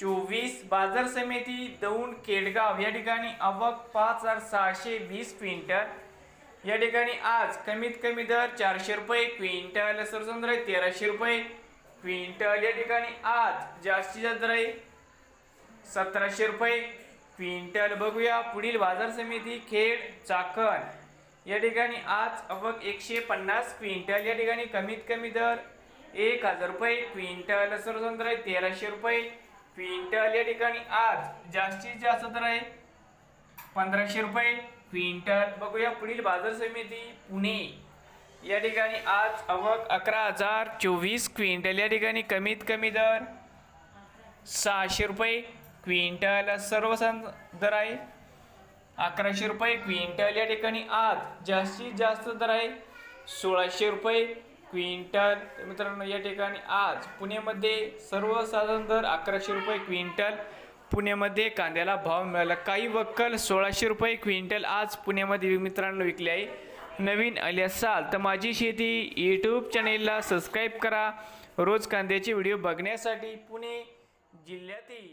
चोवीस बाजार समिती दौंड केडगाव. या ठिकाणी आवक पाच हजार सहाशे वीस क्विंटल. या ठिकाणी आज कमीत कमी दर चारशे रुपये क्विंटल. सरसंद्र आहे तेराशे रुपये क्विंटल. या ठिकाणी आज जास्तीत जास्त दर आहे सतराशे रुपये क्विंटल. बघूया पुढील बाजार समिती खेड चाकण. या ठिकाणी आज अवघ एकशे पन्नास क्विंटल. या ठिकाणी कमीत कमी दर एक हजार रुपये क्विंटल. सर्वतंत्र आहे तेराशे रुपये क्विंटल या ठिकाणी आज जास्तीत जास्त दर आहे पंधराशे रुपये. क्विंटल बघूया पुढील बाजार समिती पुणे. या ठिकाणी आज अवक अकरा हजार चोवीस. क्विंटल या ठिकाणी कमीत कमी दर सहाशे रुपये. क्विंटल सर्व दर आहे अकराशे रुपये. क्विंटल या ठिकाणी आज जास्तीत जास्त दर आहे सोळाशे रुपये. क्विंटल तर मित्रांनो या ठिकाणी आज पुण्यामध्ये सर्वसाधारण दर अकराशे रुपये क्विंटल पुण्यामध्ये कांद्याला भाव मिळाला. काही वक्कल सोळाशे रुपये क्विंटल आज पुण्यामध्ये मित्रांनो विकले आहे. नवीन आले असाल तर माझी शेती यूट्यूब चॅनेलला सबस्क्राईब करा. रोज कांद्याचे व्हिडिओ बघण्यासाठी पुणे जिल्ह्यातील